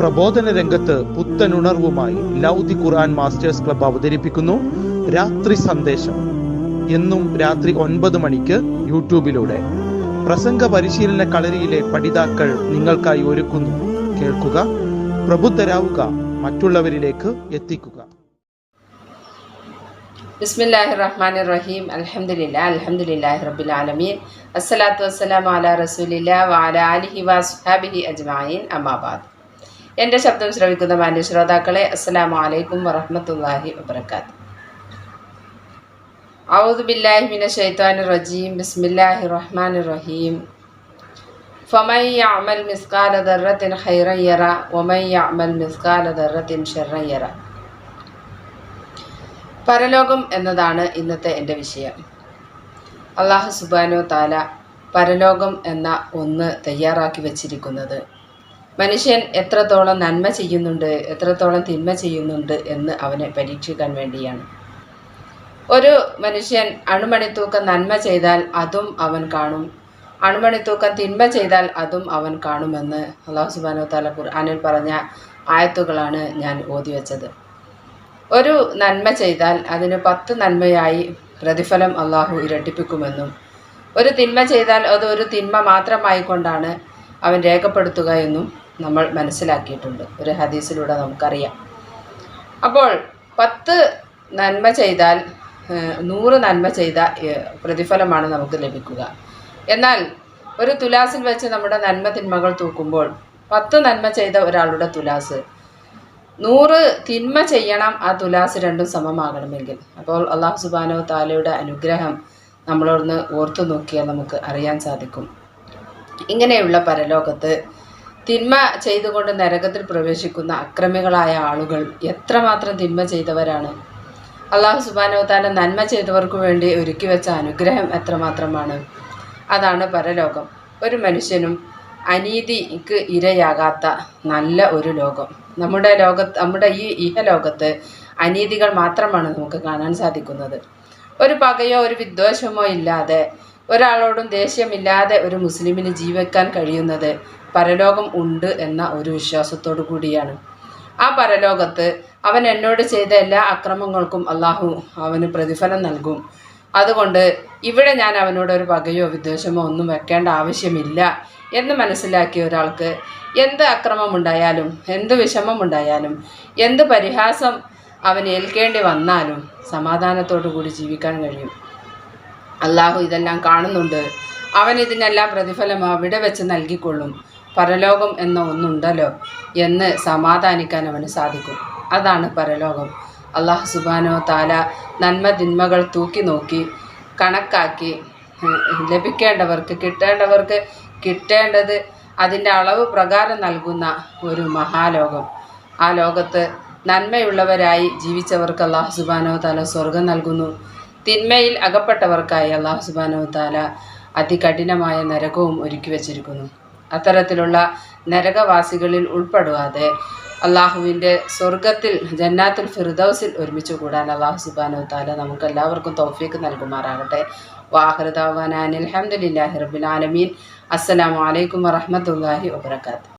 പ്രബോധന രംഗത്ത് പുത്തനുണർവുമായി ലൗദി ഖുർആൻ masters club അവതരിപ്പിക്കുന്നു. രാത്രി സന്ദേശം. എന്നും രാത്രി ഒൻപത് മണിക്ക് യൂട്യൂബിലൂടെ. പ്രസംഗ പരിശീലന കളരിയിലെ പഠിതാക്കൾ നിങ്ങൾക്കായി ഒരുക്കുന്നു. കേൾക്കുക പ്രബുദ്ധരാവുക മറ്റുള്ളവരിലേക്ക് എത്തിക്കുക. ബിസ്മില്ലാഹി റഹ്മാൻ റഹീം അൽഹംദുലില്ലാഹി റബ്ബിൽ ആലമീൻ. അസ്സലാത്തു വസ്സലാമു അലാ റസൂലില്ല വഅല ആലിഹി വസ്ഹാബിഹി അജ്മഈൻ. അമ്മാബാദ്. എന്റെ ശബ്ദം ശ്രവിക്കുന്ന മാന്യ ശ്രോതാക്കളെ അസ്സലാമു വലൈക്കും വറഹമത്തല്ലാഹി വബറകാത്ത് ഔദു ബില്ലാഹി ഷൈത്വാനി റജീം. ബിസ്മില്ലാഹി റഹ്മാൻ റഹീം. ഖൈറൻ യറ വമൻ യഅമൽ മിസ്കാല ദർറത്തിൻ ഷർറൻ യറ. പരലോകം എന്നതാണ് ഇന്നത്തെ എന്റെ വിഷയം. അള്ളാഹു സുബാനോ താല പരലോകം എന്ന ഒന്ന് തയ്യാറാക്കി വച്ചിരിക്കുന്നത്. മനുഷ്യൻ എത്രത്തോളം നന്മ ചെയ്യുന്നുണ്ട് എത്രത്തോളം തിന്മ ചെയ്യുന്നുണ്ട് എന്ന് അവനെ പരീക്ഷിക്കാൻ വേണ്ടിയാണ്. ഒരു മനുഷ്യൻ അണുമണിത്തൂക്കം നന്മ ചെയ്താൽ അതും അവൻ കാണും. അണുമണിത്തൂക്കം തിന്മ ചെയ്താൽ അതും അവൻ കാണുമെന്ന് അള്ളാഹു സുബാനോ താല ഖുർആാനിൽ പറഞ്ഞ ആയത്തുകളാണ് ഞാൻ ഓതി വെച്ചത്. ഒരു നന്മ ചെയ്താൽ അതിന് പത്ത് നന്മയായി പ്രതിഫലം അള്ളാഹു ഇരട്ടിപ്പിക്കുമെന്നും ഒരു തിന്മ ചെയ്താൽ അത് ഒരു തിന്മ മാത്രമായിക്കൊണ്ടാണ് അവൻ രേഖപ്പെടുത്തുക എന്നും നമ്മൾ മനസ്സിലാക്കിയിട്ടുണ്ട്. ഒരു ഹദീസിലൂടെ നമുക്കറിയാം. അപ്പോൾ പത്ത് നന്മ ചെയ്താൽ നൂറ് നന്മ ചെയ്ത പ്രതിഫലമാണ് നമുക്ക് ലഭിക്കുക. എന്നാൽ ഒരു തുലാസിൽ വെച്ച് നമ്മുടെ നന്മ തിന്മകൾ തൂക്കുമ്പോൾ പത്ത് നന്മ ചെയ്ത ഒരാളുടെ തുലാസ് നൂറ് തിന്മ ചെയ്യണം ആ തുലാസ് രണ്ടും സമമാകണമെങ്കിൽ. അപ്പോൾ അള്ളാഹു സുബാനോ താലയുടെ അനുഗ്രഹം നമ്മളോടൊന്ന് ഓർത്തു നോക്കിയാൽ നമുക്ക് അറിയാൻ സാധിക്കും. ഇങ്ങനെയുള്ള പരലോകത്ത് തിന്മ ചെയ്തുകൊണ്ട് നരകത്തിൽ പ്രവേശിക്കുന്ന അക്രമികളായ ആളുകൾ എത്രമാത്രം തിന്മ ചെയ്തവരാണ്? അള്ളാഹു സുബാനോ താല നന്മ ചെയ്തവർക്ക് വേണ്ടി ഒരുക്കി വെച്ച അനുഗ്രഹം എത്രമാത്രമാണ്? അതാണ് പരലോകം. ഒരു മനുഷ്യനും അനീതിക്ക് ഇരയാകാത്ത നല്ല ഒരു ലോകം. നമ്മുടെ ലോകത്ത് നമ്മുടെ ഈ ഇഹലോകത്ത് അനീതികൾ മാത്രമാണ് നമുക്ക് കാണാൻ സാധിക്കുന്നത്. ഒരു പകയോ ഒരു വിദ്വേഷമോ ഇല്ലാതെ ഒരാളോടും ദേഷ്യമില്ലാതെ ഒരു മുസ്ലിമിന് ജീവിക്കാൻ കഴിയുന്നത് പരലോകം ഉണ്ട് എന്ന ഒരു വിശ്വാസത്തോടു കൂടിയാണ്. ആ പരലോകത്ത് അവൻ എന്നോട് ചെയ്ത എല്ലാ അക്രമങ്ങൾക്കും അള്ളാഹു അവന് പ്രതിഫലം നൽകും. അതുകൊണ്ട് ഇവിടെ ഞാൻ അവനോട് ഒരു പകയോ വിദ്വേഷമോ ഒന്നും വെക്കേണ്ട ആവശ്യമില്ല എന്ന് മനസ്സിലാക്കിയ ഒരാൾക്ക് എന്ത് അക്രമമുണ്ടായാലും എന്ത് വിഷമമുണ്ടായാലും എന്ത് പരിഹാസം അവൻ ഏൽക്കേണ്ടി വന്നാലും സമാധാനത്തോടു കൂടി ജീവിക്കാൻ കഴിയും. അള്ളാഹു ഇതെല്ലാം കാണുന്നുണ്ട്. അവൻ ഇതിനെല്ലാം പ്രതിഫലം അവിടെ വെച്ച് നൽകിക്കൊള്ളും. പരലോകം എന്ന ഒന്നുണ്ടല്ലോ എന്ന് സമാധാനിക്കാൻ അവന് സാധിക്കും. അതാണ് പരലോകം. അള്ളാഹു സുബാനോ താല നന്മ തിന്മകൾ തൂക്കി നോക്കി കണക്കാക്കി ലഭിക്കേണ്ടവർക്ക് കിട്ടേണ്ടവർക്ക് കിട്ടേണ്ടത് അതിന്റെ അളവ് പ്രകാരം നൽകുന്ന ഒരു മഹാലോകം. ആ ലോകത്ത് നന്മയുള്ളവരായി ജീവിച്ചവർക്ക് അള്ളാഹു സുബാനോ താല സ്വർഗം നൽകുന്നു. തിന്മയിൽ അകപ്പെട്ടവർക്കായി അള്ളാഹു സുബാനോ താല അതികഠിനമായ നരകവും ഒരുക്കി വച്ചിരിക്കുന്നു. അത്തരത്തിലുള്ള നരകവാസികളിൽ ഉൾപ്പെടുവാതെ അള്ളാഹുവിന്റെ സ്വർഗത്തിൽ ജന്നാത്തുൽ ഫിർദൗസിൽ ഒരുമിച്ച് കൂടാൻ അള്ളാഹു സുബാനോ താല നമുക്ക് എല്ലാവർക്കും തൗഫീക്ക് നൽകുമാറാകട്ടെ വാഹൃദാവാൻ ആലമീൻ. അസ്സലാമു അലൈക്കും വറഹമത്തല്ലാഹി വബർക്കാത്തു